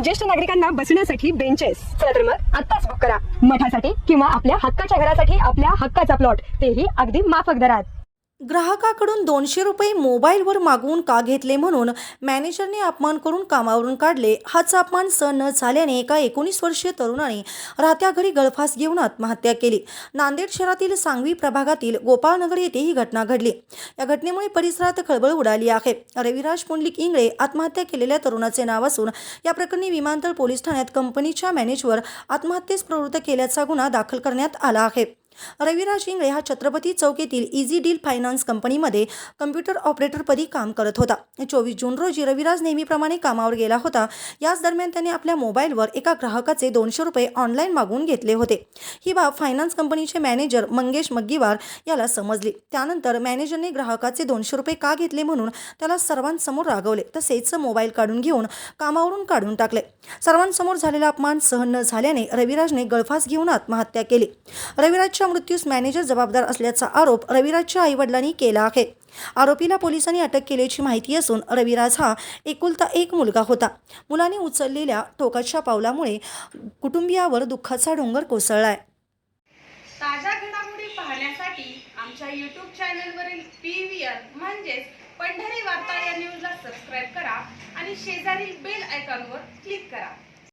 ज्येष्ठ नागरिकांना बसण्यासाठी बेंचेस चला तर मग आत्ताच बुक करा. मठासाठी किंवा आपल्या हक्काच्या घरासाठी आपल्या हक्काचा प्लॉट तेही अगदी माफक दरात. ग्राहकाकडून दोनशे रुपये मोबाईलवर मागवून का घेतले म्हणून मॅनेजरने अपमान करून कामावरून काढले. हाच अपमान सहन न झाल्याने एका एकोणीस वर्षीय तरुणाने राहत्या घरी गळफास घेऊन आत्महत्या केली. नांदेड शहरातील सांगवी प्रभागातील गोपाळनगर येथे ही घटना घडली. या घटनेमुळे परिसरात खळबळ उडाली आहे. रविराज पुंडलिक इंगळे आत्महत्या केलेल्या तरुणाचे नाव असून या प्रकरणी विमानतळ पोलीस ठाण्यात कंपनीच्या मॅनेजवर आत्महत्येस प्रवृत्त केल्याचा गुन्हा दाखल करण्यात आला आहे. रविराज इंगळे हा छत्रपती चौक येथील इझी डील फायनान्स कंपनीमध्ये कम्प्युटर ऑपरेटरपदी काम करत होता. चोवीस जून रोजी रविराज नेहमीप्रमाणे कामावर गेला होता. याच दरम्यान त्याने आपल्या मोबाईलवर एका ग्राहकाचे दोनशे रुपये ऑनलाईन मागवून घेतले होते. ही बाब फायनान्स कंपनीचे मॅनेजर मंगेश मग्गीवार याला समजली. त्यानंतर मॅनेजरने ग्राहकाचे दोनशे रुपये का घेतले म्हणून त्याला सर्वांसमोर रागवले. तसेच मोबाईल काढून घेऊन कामावरून काढून टाकले. सर्वांसमोर झालेला अपमान सहन न झाल्याने रविराजने गळफास घेऊन आत्महत्या केली. रविराज रविराजच्या मृत्यूस मॅनेजर जबाबदार असल्याचा आरोप रविराजच्या आईवडिलांनी केला आहे. आरोपीला पोलिसांनी अटक केल्याची माहिती असून रविराज हा एकुलता एक मुलगा होता. मुलाने उचललेल्या टोकाच्या पावलामुळे कुटुंबियावर दुःखाचा डोंगर कोसळलाय. ताज्या घडामोडी पाहण्यासाठी आमच्या यूट्यूब चॅनलवरील पी व्ही आर म्हणजेच पंढरी वार्ता या न्यूजला सबस्क्राईब करा आणि शेजारील बेल आयकॉनवर क्लिक करा.